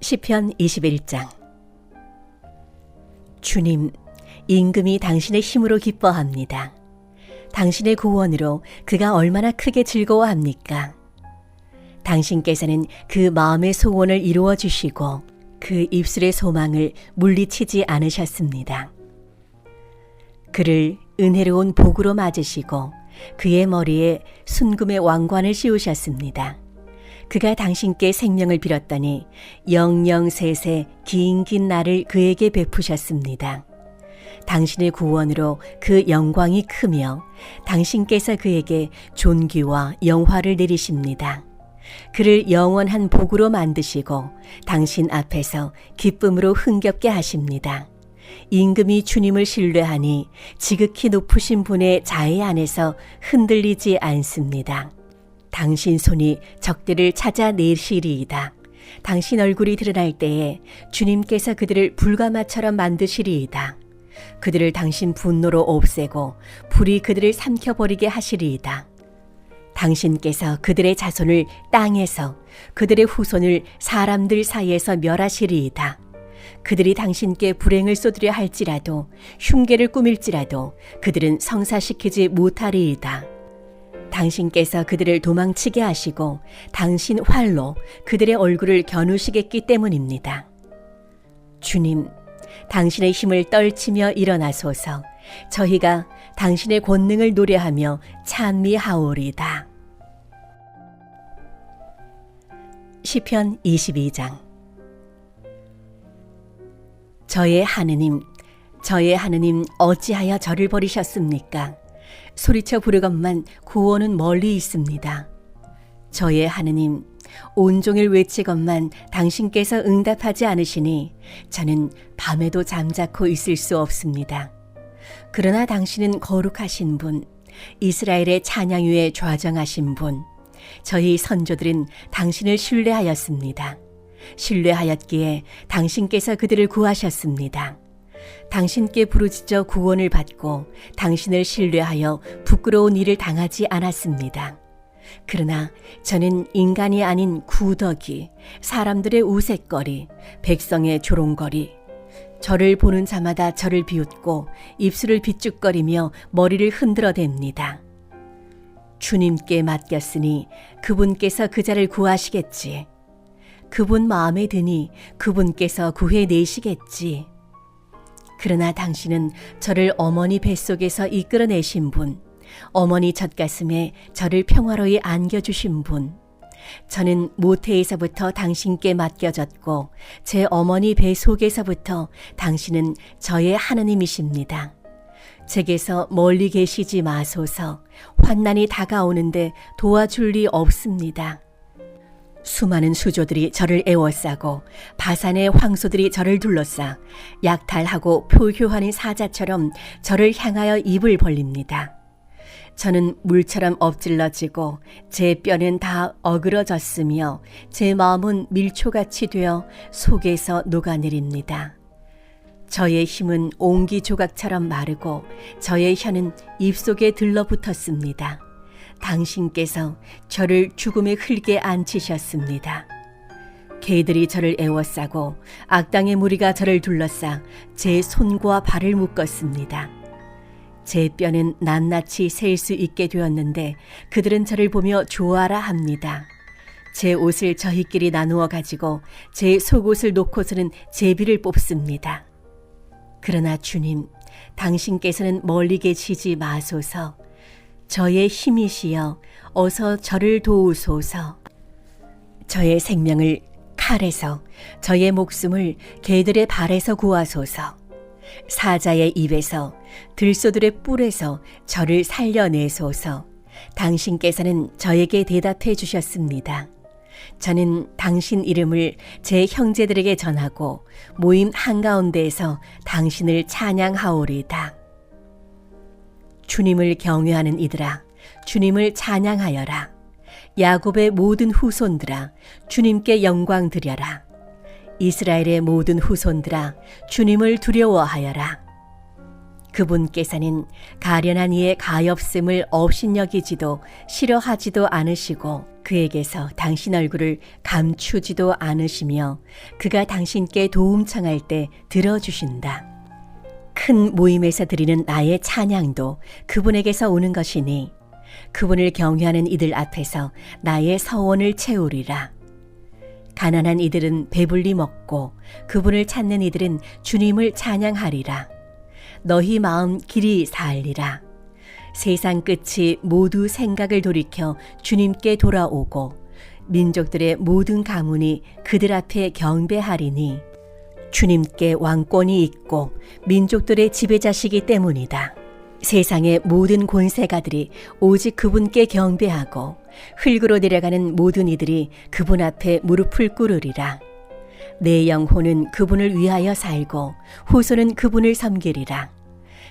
시편 21장 주님, 임금이 당신의 힘으로 기뻐합니다. 당신의 구원으로 그가 얼마나 크게 즐거워합니까? 당신께서는 그 마음의 소원을 이루어 주시고 그 입술의 소망을 물리치지 않으셨습니다. 그를 은혜로운 복으로 맞으시고 그의 머리에 순금의 왕관을 씌우셨습니다. 그가 당신께 생명을 빌었더니 영영세세 긴긴 날을 그에게 베푸셨습니다. 당신의 구원으로 그 영광이 크며 당신께서 그에게 존귀와 영화를 내리십니다. 그를 영원한 복으로 만드시고 당신 앞에서 기쁨으로 흥겹게 하십니다. 임금이 주님을 신뢰하니 지극히 높으신 분의 자애 안에서 흔들리지 않습니다. 당신 손이 적들을 찾아내시리이다. 당신 얼굴이 드러날 때에 주님께서 그들을 불가마처럼 만드시리이다. 그들을 당신 분노로 없애고 불이 그들을 삼켜버리게 하시리이다. 당신께서 그들의 자손을 땅에서 그들의 후손을 사람들 사이에서 멸하시리이다. 그들이 당신께 불행을 쏟으려 할지라도 흉계를 꾸밀지라도 그들은 성사시키지 못하리이다. 당신께서 그들을 도망치게 하시고 당신 활로 그들의 얼굴을 겨누시겠기 때문입니다. 주님, 당신의 힘을 떨치며 일어나소서 저희가 당신의 권능을 노래하며 찬미하오리다. 시편 22장 저의 하느님, 저의 하느님 어찌하여 저를 버리셨습니까? 소리쳐 부르건만 구원은 멀리 있습니다. 저의 하느님, 온종일 외치건만 당신께서 응답하지 않으시니 저는 밤에도 잠자코 있을 수 없습니다. 그러나 당신은 거룩하신 분, 이스라엘의 찬양 위에 좌정하신 분, 저희 선조들은 당신을 신뢰하였습니다. 신뢰하였기에 당신께서 그들을 구하셨습니다. 당신께 부르짖어 구원을 받고 당신을 신뢰하여 부끄러운 일을 당하지 않았습니다. 그러나 저는 인간이 아닌 구더기, 사람들의 우윳거리, 백성의 조롱거리, 저를 보는 자마다 저를 비웃고 입술을 비쭉거리며 머리를 흔들어댑니다. 주님께 맡겼으니 그분께서 그 자를 구하시겠지. 그분 마음에 드니 그분께서 구해내시겠지. 그러나 당신은 저를 어머니 뱃속에서 이끌어내신 분, 어머니 젖가슴에 저를 평화로이 안겨주신 분, 저는 모태에서부터 당신께 맡겨졌고 제 어머니 배 속에서부터 당신은 저의 하느님이십니다. 제게서 멀리 계시지 마소서 환난이 다가오는데 도와줄 리 없습니다. 수많은 수조들이 저를 애워싸고 바산의 황소들이 저를 둘러싸 약탈하고 표효하는 사자처럼 저를 향하여 입을 벌립니다. 저는 물처럼 엎질러지고 제 뼈는 다 어그러졌으며 제 마음은 밀초같이 되어 속에서 녹아내립니다. 저의 힘은 옹기 조각처럼 마르고 저의 혀는 입속에 들러붙었습니다. 당신께서 저를 죽음의 흙에 앉히셨습니다. 개들이 저를 애워싸고 악당의 무리가 저를 둘러싸 제 손과 발을 묶었습니다. 제 뼈는 낱낱이 셀 수 있게 되었는데 그들은 저를 보며 좋아라 합니다. 제 옷을 저희끼리 나누어 가지고 제 속옷을 놓고서는 제비를 뽑습니다. 그러나 주님, 당신께서는 멀리 계시지 마소서. 저의 힘이시여 어서 저를 도우소서. 저의 생명을 칼에서 저의 목숨을 개들의 발에서 구하소서. 사자의 입에서 들소들의 뿔에서 저를 살려내소서. 당신께서는 저에게 대답해 주셨습니다. 저는 당신 이름을 제 형제들에게 전하고 모임 한가운데에서 당신을 찬양하오리다. 주님을 경외하는 이들아, 주님을 찬양하여라. 야곱의 모든 후손들아, 주님께 영광 드려라. 이스라엘의 모든 후손들아, 주님을 두려워하여라. 그분께서는 가련한 이의 가엾음을 업신여기지도 싫어하지도 않으시고 그에게서 당신 얼굴을 감추지도 않으시며 그가 당신께 도움 청할 때 들어주신다. 큰 모임에서 드리는 나의 찬양도 그분에게서 오는 것이니 그분을 경외하는 이들 앞에서 나의 서원을 채우리라. 가난한 이들은 배불리 먹고 그분을 찾는 이들은 주님을 찬양하리라. 너희 마음 길이 살리라. 세상 끝이 모두 생각을 돌이켜 주님께 돌아오고 민족들의 모든 가문이 그들 앞에 경배하리니 주님께 왕권이 있고 민족들의 지배자시기 때문이다. 세상의 모든 권세가들이 오직 그분께 경배하고 흙으로 내려가는 모든 이들이 그분 앞에 무릎을 꿇으리라. 내 영혼은 그분을 위하여 살고 후손은 그분을 섬기리라.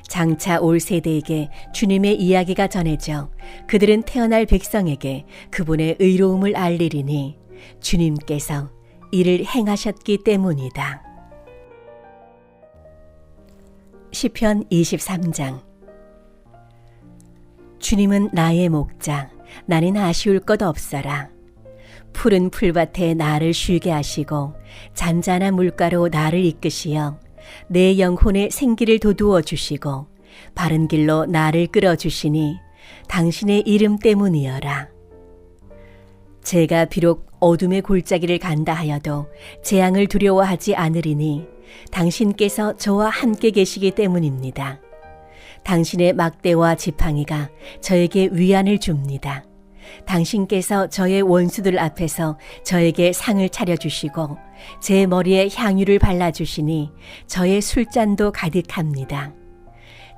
장차 올 세대에게 주님의 이야기가 전해져 그들은 태어날 백성에게 그분의 의로움을 알리리니 주님께서 이를 행하셨기 때문이다. 시편 23장. 주님은 나의 목자 나는 아쉬울 것 없어라. 푸른 풀밭에 나를 쉬게 하시고 잔잔한 물가로 나를 이끄시어 내 영혼의 생기를 돋우어 주시고 바른 길로 나를 끌어 주시니 당신의 이름 때문이여라. 제가 비록 어둠의 골짜기를 간다 하여도 재앙을 두려워하지 않으리니 당신께서 저와 함께 계시기 때문입니다. 당신의 막대와 지팡이가 저에게 위안을 줍니다. 당신께서 저의 원수들 앞에서 저에게 상을 차려주시고 제 머리에 향유를 발라주시니 저의 술잔도 가득합니다.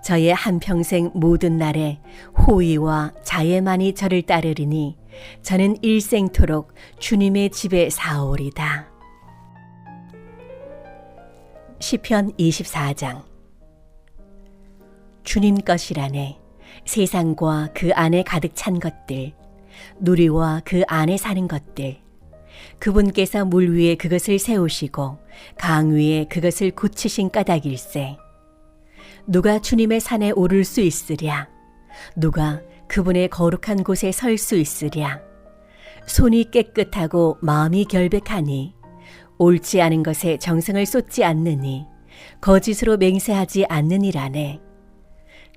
저의 한평생 모든 날에 호의와 자애만이 저를 따르리니 저는 일생토록 주님의 집에 사오리다. 시편 24장. 주님 것이라네. 세상과 그 안에 가득 찬 것들 누리와 그 안에 사는 것들. 그분께서 물 위에 그것을 세우시고 강 위에 그것을 굳히신 까닭일세. 누가 주님의 산에 오를 수 있으랴? 누가 그분의 거룩한 곳에 설 수 있으랴? 손이 깨끗하고 마음이 결백하니 옳지 않은 것에 정성을 쏟지 않느니 거짓으로 맹세하지 않느니라네.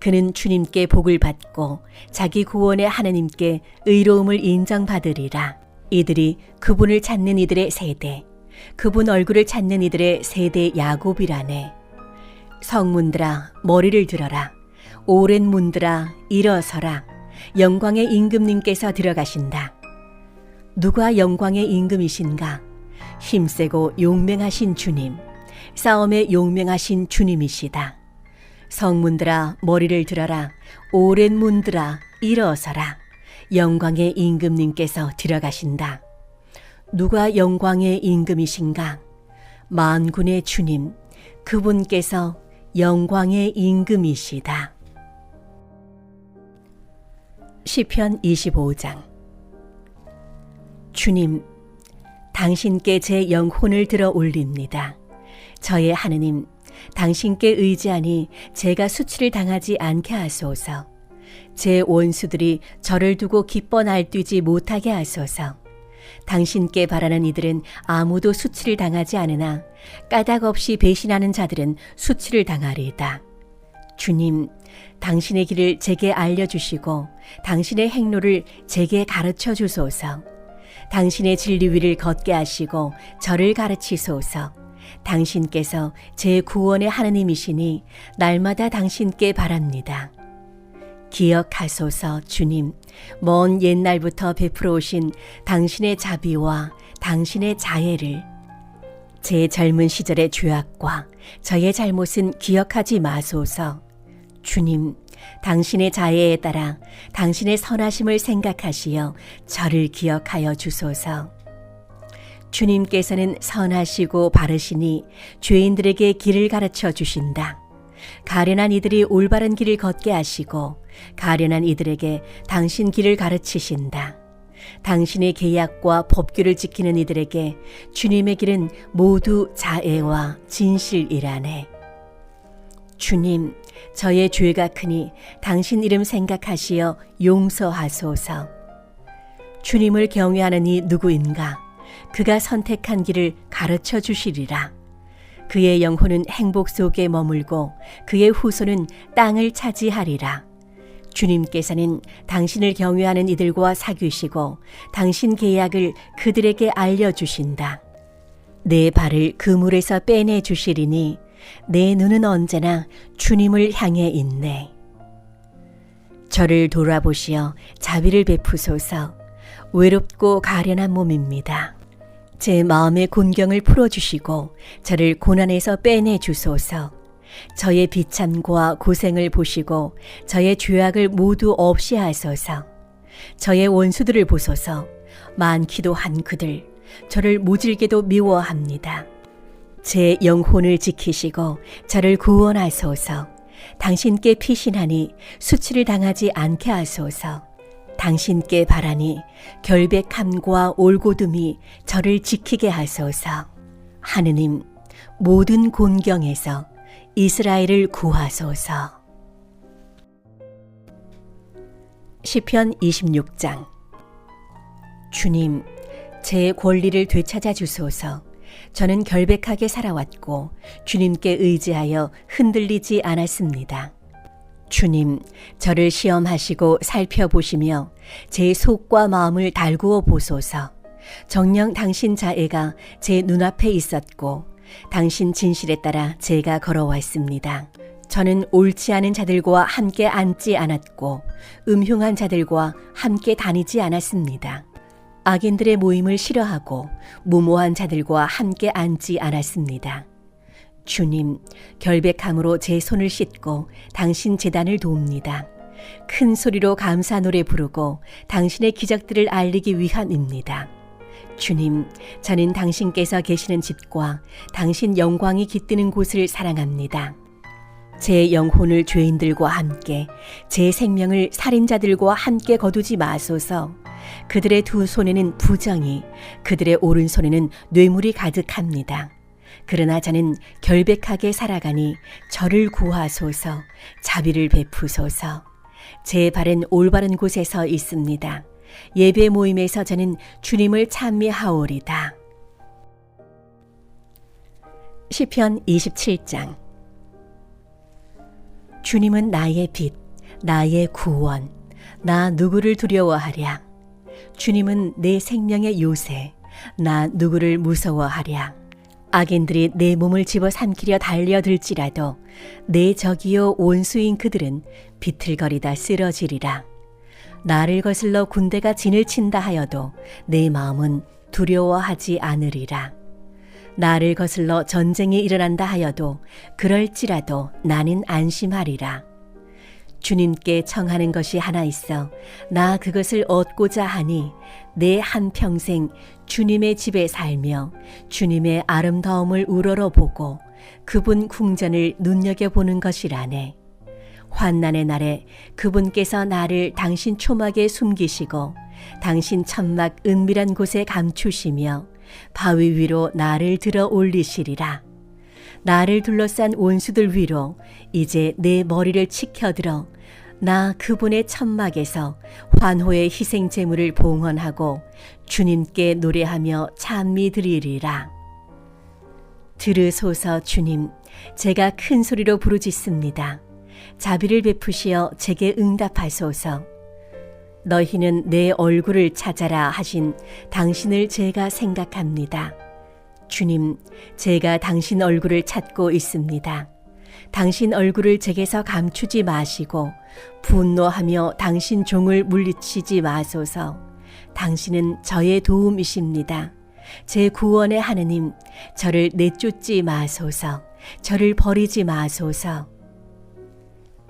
그는 주님께 복을 받고 자기 구원의 하나님께 의로움을 인정받으리라. 이들이 그분을 찾는 이들의 세대, 그분 얼굴을 찾는 이들의 세대 야곱이라네. 성문들아 머리를 들어라. 오랜 문들아 일어서라. 영광의 임금님께서 들어가신다. 누가 영광의 임금이신가? 힘세고 용맹하신 주님, 싸움에 용맹하신 주님이시다. 성문들아 머리를 들어라, 오랜 문들아 일어서라. 영광의 임금님께서 들어가신다. 누가 영광의 임금이신가? 만군의 주님, 그분께서 영광의 임금이시다. 시편 25장 주님, 당신께 제 영혼을 들어 올립니다. 저의 하느님, 당신께 의지하니 제가 수치를 당하지 않게 하소서. 제 원수들이 저를 두고 기뻐 날뛰지 못하게 하소서. 당신께 바라는 이들은 아무도 수치를 당하지 않으나 까닭 없이 배신하는 자들은 수치를 당하리이다. 주님, 당신의 길을 제게 알려주시고 당신의 행로를 제게 가르쳐 주소서. 당신의 진리 위를 걷게 하시고 저를 가르치소서. 당신께서 제 구원의 하나님이시니 날마다 당신께 바랍니다. 기억하소서 주님, 먼 옛날부터 베풀어 오신 당신의 자비와 당신의 자애를 제 젊은 시절의 죄악과 저의 잘못은 기억하지 마소서. 주님, 당신의 자애에 따라 당신의 선하심을 생각하시어 저를 기억하여 주소서. 주님께서는 선하시고 바르시니 죄인들에게 길을 가르쳐 주신다. 가련한 이들이 올바른 길을 걷게 하시고 가련한 이들에게 당신 길을 가르치신다. 당신의 계약과 법규를 지키는 이들에게 주님의 길은 모두 자애와 진실이라네. 주님, 저의 죄가 크니 당신 이름 생각하시어 용서하소서. 주님을 경외하는 이 누구인가? 그가 선택한 길을 가르쳐 주시리라. 그의 영혼은 행복 속에 머물고 그의 후손은 땅을 차지하리라. 주님께서는 당신을 경외하는 이들과 사귀시고 당신 계약을 그들에게 알려주신다. 내 발을 그물에서 빼내 주시리니 내 눈은 언제나 주님을 향해 있네. 저를 돌아보시어 자비를 베푸소서 외롭고 가련한 몸입니다. 제 마음의 곤경을 풀어주시고 저를 고난에서 빼내 주소서. 저의 비참과 고생을 보시고 저의 죄악을 모두 없이 하소서. 저의 원수들을 보소서. 많기도 한 그들 저를 모질게도 미워합니다. 제 영혼을 지키시고 저를 구원하소서. 당신께 피신하니 수치를 당하지 않게 하소서. 당신께 바라니 결백함과 올고듬이 저를 지키게 하소서. 하느님, 모든 곤경에서 이스라엘을 구하소서. 시편 26장 주님, 제 권리를 되찾아 주소서. 저는 결백하게 살아왔고 주님께 의지하여 흔들리지 않았습니다. 주님, 저를 시험하시고 살펴보시며 제 속과 마음을 달구어 보소서. 정녕 당신 자애가 제 눈앞에 있었고 당신 진실에 따라 제가 걸어왔습니다. 저는 옳지 않은 자들과 함께 앉지 않았고 음흉한 자들과 함께 다니지 않았습니다. 악인들의 모임을 싫어하고 무모한 자들과 함께 앉지 않았습니다. 주님, 결백함으로 제 손을 씻고 당신 재단을 돕니다. 큰 소리로 감사 노래 부르고 당신의 기적들을 알리기 위함입니다. 주님, 저는 당신께서 계시는 집과 당신 영광이 깃드는 곳을 사랑합니다. 제 영혼을 죄인들과 함께, 제 생명을 살인자들과 함께 거두지 마소서. 그들의 두 손에는 부정이, 그들의 오른손에는 뇌물이 가득합니다. 그러나 저는 결백하게 살아가니 저를 구하소서, 자비를 베푸소서. 제 발은 올바른 곳에서 있습니다. 예배 모임에서 저는 주님을 찬미하오리다. 시편 27장 주님은 나의 빛, 나의 구원, 나 누구를 두려워하랴. 주님은 내 생명의 요새, 나 누구를 무서워하랴. 악인들이 내 몸을 집어 삼키려 달려들지라도 내 적이요 원수인 그들은 비틀거리다 쓰러지리라. 나를 거슬러 군대가 진을 친다 하여도 내 마음은 두려워하지 않으리라. 나를 거슬러 전쟁이 일어난다 하여도 그럴지라도 나는 안심하리라. 주님께 청하는 것이 하나 있어 나 그것을 얻고자 하니 내 한평생 주님의 집에 살며 주님의 아름다움을 우러러 보고 그분 궁전을 눈여겨보는 것이라네. 환난의 날에 그분께서 나를 당신 초막에 숨기시고 당신 천막 은밀한 곳에 감추시며 바위 위로 나를 들어 올리시리라. 나를 둘러싼 원수들 위로 이제 내 머리를 치켜들어 나 그분의 천막에서 환호의 희생 제물을 봉헌하고 주님께 노래하며 찬미 드리리라. 들으소서 주님, 제가 큰 소리로 부르짖습니다. 자비를 베푸시어 제게 응답하소서. 너희는 내 얼굴을 찾아라 하신 당신을 제가 생각합니다. 주님, 제가 당신 얼굴을 찾고 있습니다. 당신 얼굴을 제게서 감추지 마시고 분노하며 당신 종을 물리치지 마소서. 당신은 저의 도움이십니다. 제 구원의 하느님, 저를 내쫓지 마소서. 저를 버리지 마소서.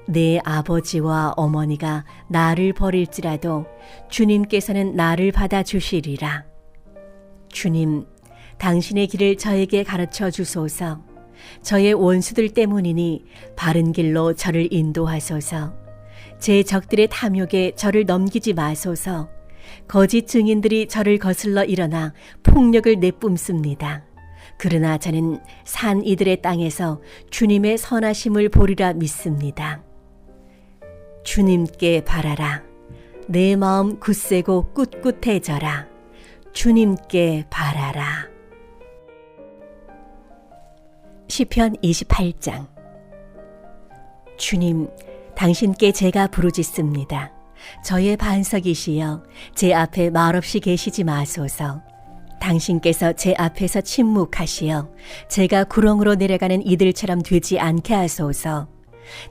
내 아버지와 어머니가 나를 버릴지라도 주님께서는 나를 받아주시리라. 주님, 당신의 길을 저에게 가르쳐 주소서. 저의 원수들 때문이니 바른 길로 저를 인도하소서. 제 적들의 탐욕에 저를 넘기지 마소서. 거짓 증인들이 저를 거슬러 일어나 폭력을 내뿜습니다. 그러나 저는 산 이들의 땅에서 주님의 선하심을 보리라 믿습니다. 주님께 바라라. 내 마음 굳세고 꿋꿋해져라. 주님께 바라라. 시편 28장 주님, 당신께 제가 부르짖습니다. 저의 반석이시여, 제 앞에 말없이 계시지 마소서. 당신께서 제 앞에서 침묵하시어, 제가 구렁으로 내려가는 이들처럼 되지 않게 하소서.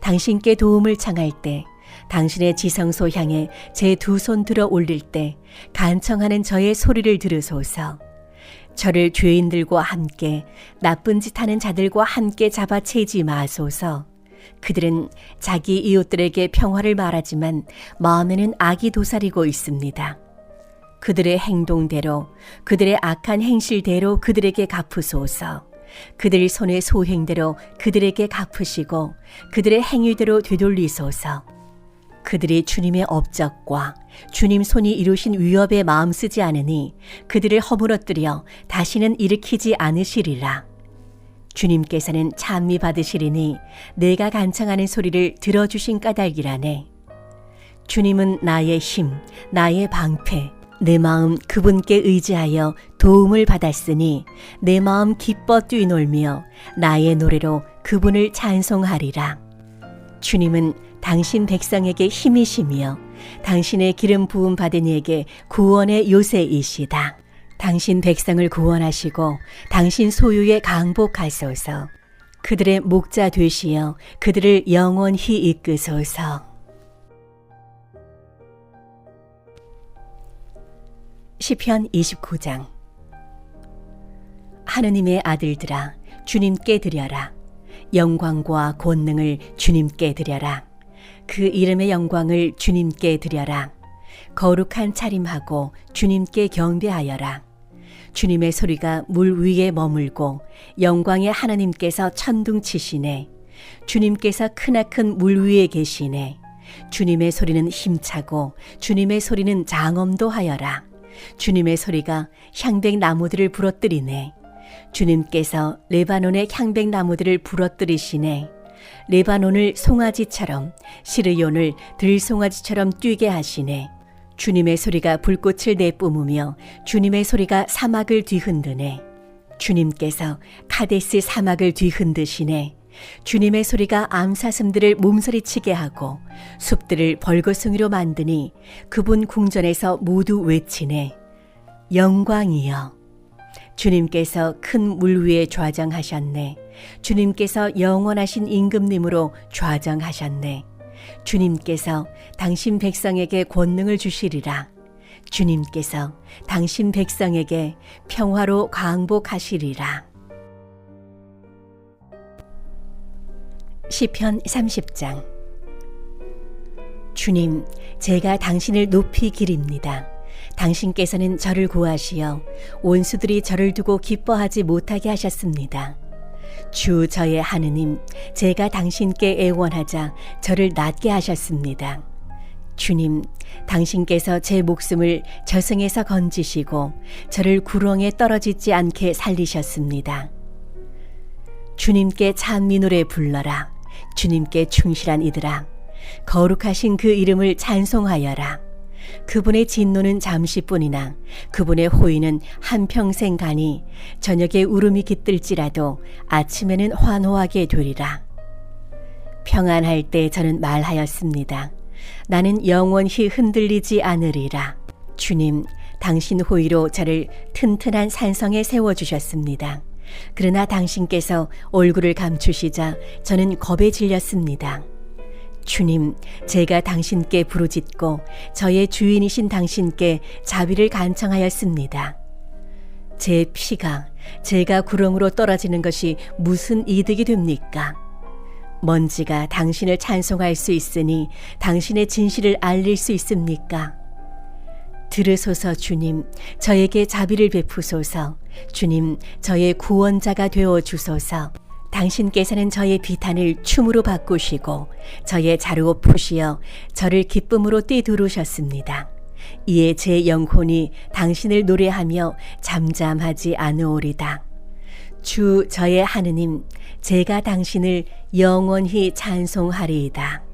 당신께 도움을 청할 때, 당신의 지성소 향해 제 두 손 들어 올릴 때, 간청하는 저의 소리를 들으소서. 저를 죄인들과 함께 나쁜 짓 하는 자들과 함께 잡아채지 마소서. 그들은 자기 이웃들에게 평화를 말하지만 마음에는 악이 도사리고 있습니다. 그들의 행동대로 그들의 악한 행실대로 그들에게 갚으소서. 그들 손의 소행대로 그들에게 갚으시고 그들의 행위대로 되돌리소서. 그들이 주님의 업적과 주님 손이 이루신 위협에 마음 쓰지 않으니 그들을 허물어뜨려 다시는 일으키지 않으시리라. 주님께서는 찬미 받으시리니 내가 간청하는 소리를 들어주신 까닭이라네. 주님은 나의 힘, 나의 방패, 내 마음 그분께 의지하여 도움을 받았으니 내 마음 기뻐 뛰놀며 나의 노래로 그분을 찬송하리라. 주님은 당신 백성에게 힘이시며 당신의 기름 부음 받은 이에게 구원의 요새이시다. 당신 백성을 구원하시고 당신 소유에 강복하소서. 그들의 목자 되시어 그들을 영원히 이끄소서. 시편 29장 하느님의 아들들아 주님께 드려라 영광과 권능을 주님께 드려라 그 이름의 영광을 주님께 드려라. 거룩한 차림하고 주님께 경배하여라. 주님의 소리가 물 위에 머물고 영광의 하나님께서 천둥 치시네. 주님께서 크나큰 물 위에 계시네. 주님의 소리는 힘차고 주님의 소리는 장엄도 하여라. 주님의 소리가 향백 나무들을 부러뜨리네. 주님께서 레바논의 향백 나무들을 부러뜨리시네. 레바논을 송아지처럼 시르온을 들송아지처럼 뛰게 하시네. 주님의 소리가 불꽃을 내뿜으며 주님의 소리가 사막을 뒤흔드네. 주님께서 카데스 사막을 뒤흔드시네. 주님의 소리가 암사슴들을 몸서리치게 하고 숲들을 벌거숭이로 만드니 그분 궁전에서 모두 외치네. 영광이여. 주님께서 큰 물 위에 좌정하셨네. 주님께서 영원하신 임금님으로 좌정하셨네. 주님께서 당신 백성에게 권능을 주시리라. 주님께서 당신 백성에게 평화로 강복하시리라. 시편 30장 주님, 제가 당신을 높이 기립니다. 당신께서는 저를 구하시어 원수들이 저를 두고 기뻐하지 못하게 하셨습니다. 주 저의 하느님, 제가 당신께 애원하자 저를 낫게 하셨습니다. 주님, 당신께서 제 목숨을 저승에서 건지시고 저를 구렁에 떨어지지 않게 살리셨습니다. 주님께 찬미 노래 불러라. 주님께 충실한 이들아, 거룩하신 그 이름을 찬송하여라. 그분의 진노는 잠시뿐이나 그분의 호의는 한평생 가니 저녁에 울음이 깃들지라도 아침에는 환호하게 되리라. 평안할 때 저는 말하였습니다. 나는 영원히 흔들리지 않으리라. 주님, 당신 호의로 저를 튼튼한 산성에 세워주셨습니다. 그러나 당신께서 얼굴을 감추시자 저는 겁에 질렸습니다. 주님, 제가 당신께 부르짖고 저의 주인이신 당신께 자비를 간청하였습니다. 제 피가 제가 구렁으로 떨어지는 것이 무슨 이득이 됩니까? 먼지가 당신을 찬송할 수 있으니 당신의 진실을 알릴 수 있습니까? 들으소서 주님, 저에게 자비를 베푸소서. 주님, 저의 구원자가 되어 주소서. 당신께서는 저의 비탄을 춤으로 바꾸시고 저의 자루 푸시어 저를 기쁨으로 띠두르셨습니다. 이에 제 영혼이 당신을 노래하며 잠잠하지 않으오리다. 주 저의 하느님, 제가 당신을 영원히 찬송하리이다.